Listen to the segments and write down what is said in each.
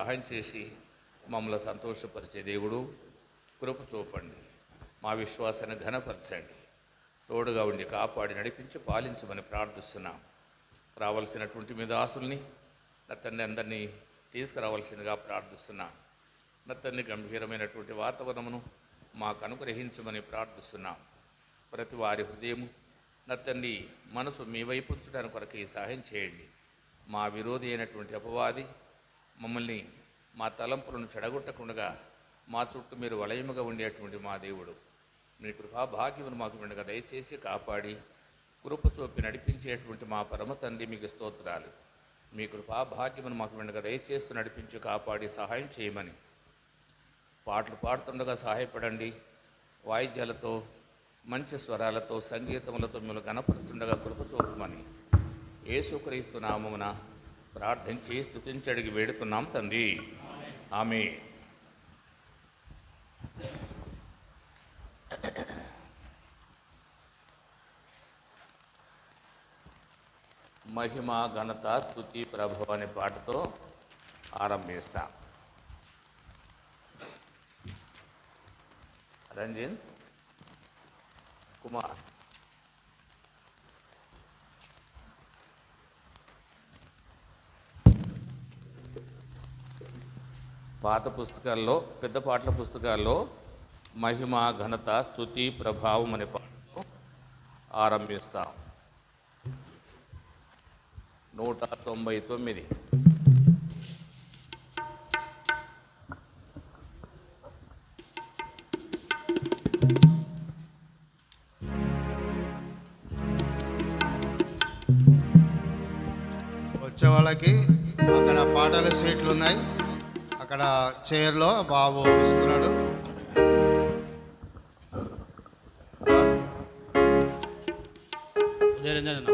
సహాయం చేసి మమ్మల్ని సంతోషపరిచే దేవుడు కృప చూపండి. మా విశ్వాసాన్ని ఘనపరచండి. తోడుగా ఉండి కాపాడి నడిపించి పాలించమని ప్రార్థిస్తున్నాం. రావాల్సినటువంటి మీద ఆశుల్ని నా అందరినీ తీసుకురావాల్సిందిగా ప్రార్థిస్తున్నాం. నా గంభీరమైనటువంటి వాతావరణమును మాకు అనుగ్రహించమని ప్రార్థిస్తున్నాం. ప్రతి వారి హృదయం నా తండ్రి మనసు మీ వైపు ఉంచడానికి కొరకు ఈ సహాయం చేయండి. మా విరోధి అయినటువంటి అపవాది మమ్మల్ని మా తలంపులను చెడగొట్టకుండా మా చుట్టూ మీరు వలయముగా ఉండేటువంటి మా దేవుడు. మీ కృపా భాగ్యమును మాకు వెండగా దయచేసి కాపాడి కృప చూపి నడిపించేటువంటి మా పరమ తండ్రి మీకు స్తోత్రాలు. మీ కృపా భాగ్యమును మాకు వెండగా దయచేసి నడిపించి కాపాడి సహాయం చేయమని. పాటలు పాడుతుండగా సహాయపడండి. వాయిద్యాలతో మంచి స్వరాలతో సంగీతములతో మిమ్మల్ని గణపరుస్తుండగా కృప చూపమని. ఏసుక్రీస్తు నామమున ప్రార్థించి స్థుతించి అడిగి వేడుకున్నాం తండ్రి. ఆమె మహిమ ఘనత స్థుతి ప్రభు అనే పాటతో ఆరంభిస్తాం. రంజిత్ కుమార్. పాత పుస్తకాల్లో పెద్ద పాటల పుస్తకాల్లో మహిమ ఘనత స్థుతి ప్రభావం అనే పాటతో ఆరంభిస్తాం. నూట తొంభై తొమ్మిది. వచ్చే వాళ్ళకి అక్కడ పాటల సీట్లు ఉన్నాయి. అక్కడ చైర్లో బాబు ఇస్తున్నాడు. నిరంజన్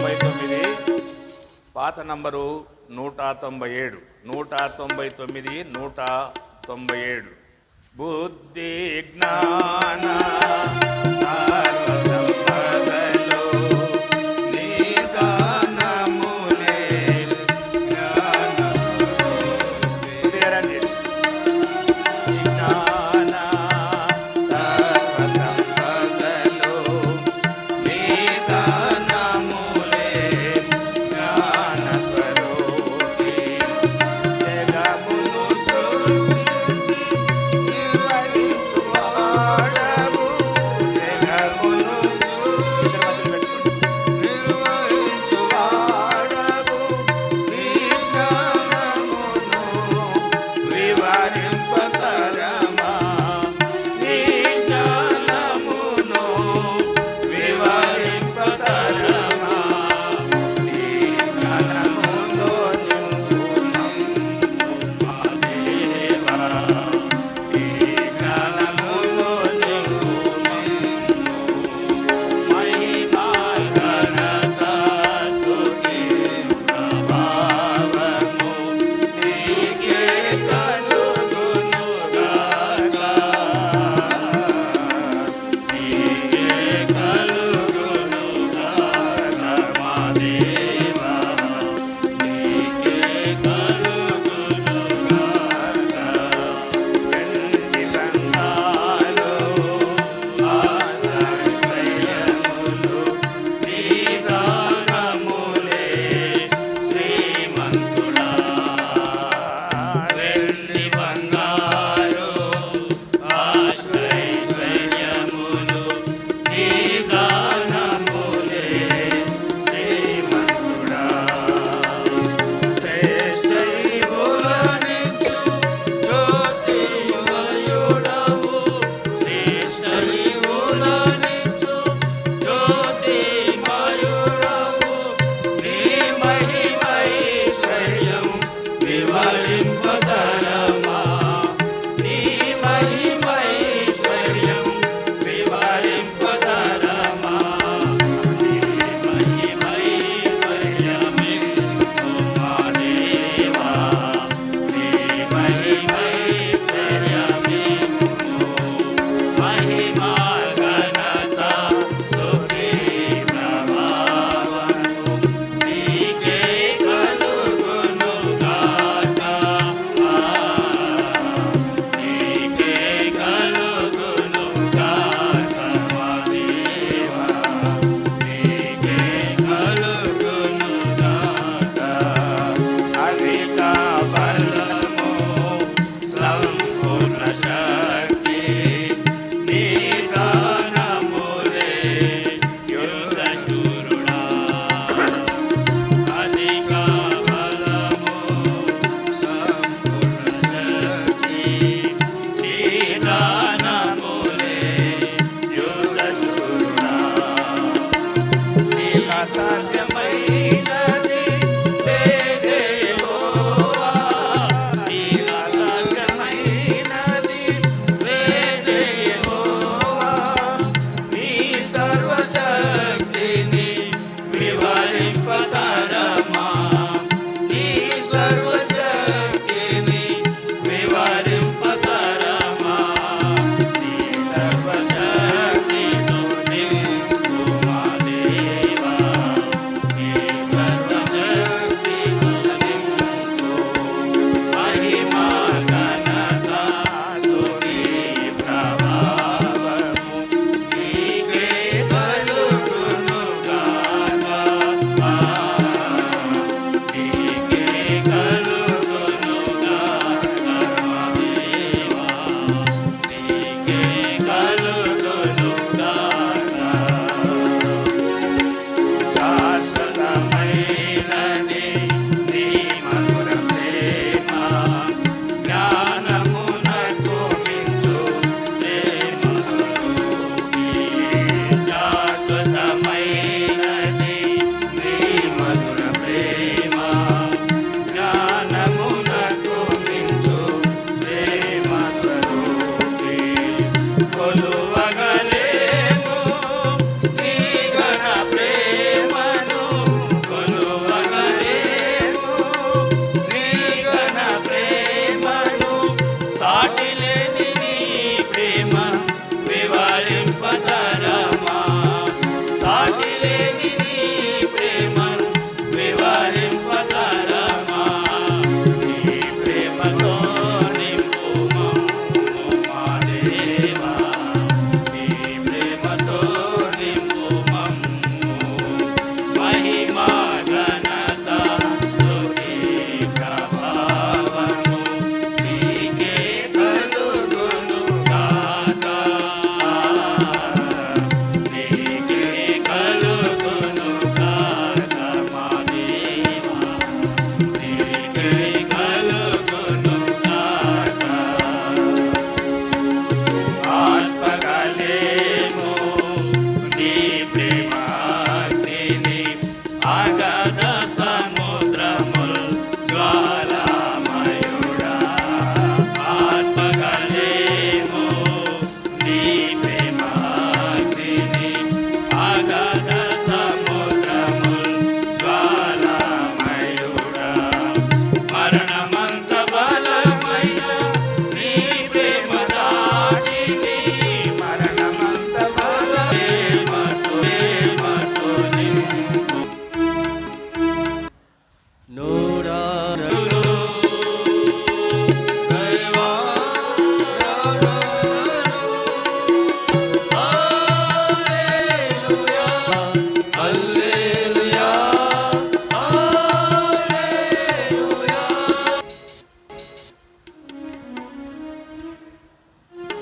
తొంభై తొమ్మిది. పాత నంబరు నూట తొంభై ఏడు. నూట తొంభై తొమ్మిది నూట తొంభై ఏడు. బుద్ధి జ్ఞాన సర్వ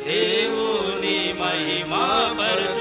దేవుని మహిమా పరచు